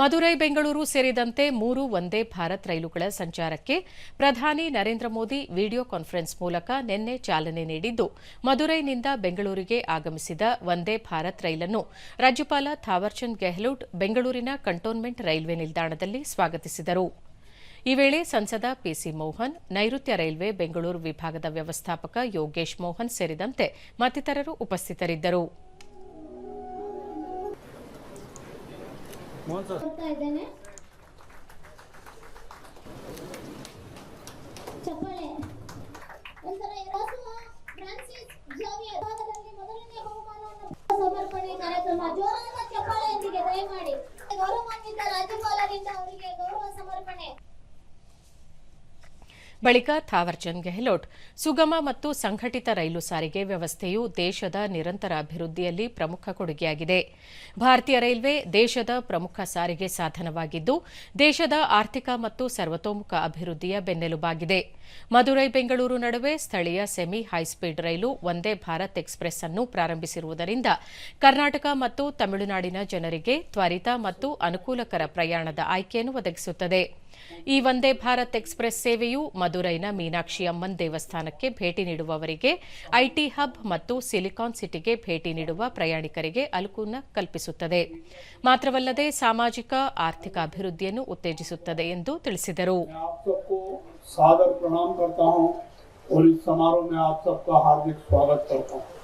ಮದುರೈ ಬೆಂಗಳೂರು ಸೇರಿದಂತೆ ಮೂರು ವಂದೇ ಭಾರತ್ ರೈಲುಗಳ ಸಂಚಾರಕ್ಕೆ ಪ್ರಧಾನಿ ನರೇಂದ್ರ ಮೋದಿ ವಿಡಿಯೋ ಕಾನ್ಫರೆನ್ಸ್ ಮೂಲಕ ನಿನ್ನೆ ಚಾಲನೆ ನೀಡಿದ್ದು ಮದುರೈನಿಂದ ಬೆಂಗಳೂರಿಗೆ ಆಗಮಿಸಿದ ವಂದೇ ಭಾರತ್ ರೈಲನ್ನು ರಾಜ್ಯಪಾಲ ಥಾವರ್ಚಂದ್ ಗೆಹ್ಲೋಟ್ ಬೆಂಗಳೂರಿನ ಕಂಟೋನ್ಮೆಂಟ್ ರೈಲ್ವೆ ನಿಲ್ದಾಣದಲ್ಲಿ ಸ್ವಾಗತಿಸಿದರು. ಈ ವೇಳೆ ಸಂಸದ ಪಿಸಿ ಮೋಹನ್, ನೈಋತ್ಯ ರೈಲ್ವೆ ಬೆಂಗಳೂರು ವಿಭಾಗದ ವ್ಯವಸ್ಥಾಪಕ ಯೋಗೇಶ್ ಮೋಹನ್ ಸೇರಿದಂತೆ ಮತ್ತಿತರರು ಉಪಸ್ಥಿತರಿದ್ದರು. ಕೊಡ್ತಾ ಇದ್ದೇನೆ. ಚಪ್ಪಾಳೆ. ನಂತರ ಯಶಸ್ವ ಫ್ರಾನ್ಸಿಸ್, ಜಾವಿಯರ್. ಮೊದಲನೇ ಸಮರ್ಪಣೆ ಕಾರ್ಯಕ್ರಮ. ಜೋರಾದ ಚಪ್ಪಾಳೆಯೊಂದಿಗೆ ದಯಮಾಡಿ. ಗೌರವಾನ್ವಿತ ರಾಜ್ಯಪಾಲರಿಂದ ಅವರಿಗೆ ಗೌರವ ಬಳಿಕ ಥಾವರ್ಚಂದ್ ಗೆಹ್ಲೋಟ್ ಸುಗಮ ಮತ್ತು ಸಂಘಟಿತ ರೈಲು ಸಾರಿಗೆ ವ್ಯವಸ್ಥೆಯು ದೇಶದ ನಿರಂತರ ಅಭಿವೃದ್ಧಿಯಲ್ಲಿ ಪ್ರಮುಖ ಕೊಡುಗೆಯಾಗಿದೆ. ಭಾರತೀಯ ರೈಲ್ವೆ ದೇಶದ ಪ್ರಮುಖ ಸಾರಿಗೆ ಸಾಧನವಾಗಿದ್ದು, ದೇಶದ ಆರ್ಥಿಕ ಮತ್ತು ಸರ್ವತೋಮುಖ ಅಭಿವೃದ್ಧಿಯ ಬೆನ್ನೆಲುಬಾಗಿದೆ. ಮಧುರೈ ಬೆಂಗಳೂರು ನಡುವೆ ಸ್ಥಳೀಯ ಸೆಮಿ ಹೈಸ್ಪೀಡ್ ರೈಲು ವಂದೇ ಭಾರತ್ ಎಕ್ಸ್ಪ್ರೆಸ್ ಅನ್ನು ಪ್ರಾರಂಭಿಸಿರುವುದರಿಂದ ಕರ್ನಾಟಕ ಮತ್ತು ತಮಿಳುನಾಡಿನ ಜನರಿಗೆ ತ್ವರಿತ ಮತ್ತು ಅನುಕೂಲಕರ ಪ್ರಯಾಣದ ಆಯ್ಕೆಯನ್ನು ಒದಗಿಸುತ್ತದೆ. ಈ ವಂದೇ ಭಾರತ್ ಎಕ್ಸ್ಪ್ರೆಸ್ ಸೇವೆಯು ಮಧುರೈನ ಮೀನಾಕ್ಷಿ ಅಮ್ಮನ್ ದೇವಸ್ಥಾನಕ್ಕೆ ಭೇಟಿ ನೀಡುವವರಿಗೆ, ಐಟಿ ಹಬ್ ಮತ್ತು ಸಿಲಿಕಾನ್ ಸಿಟಿಗೆ ಭೇಟಿ ನೀಡುವ ಪ್ರಯಾಣಿಕರಿಗೆ ಅನುಕೂಲ ಕಲ್ಪಿಸುತ್ತದೆ. ಮಾತ್ರವಲ್ಲದೆ ಸಾಮಾಜಿಕ, ಆರ್ಥಿಕ ಅಭಿವೃದ್ಧಿಯನ್ನು ಉತ್ತೇಜಿಸುತ್ತದೆ ಎಂದು ತಿಳಿಸಿದರು. सादर प्रणाम करता हूँ और इस समारोह में आप सबका हार्दिक स्वागत करता हूँ।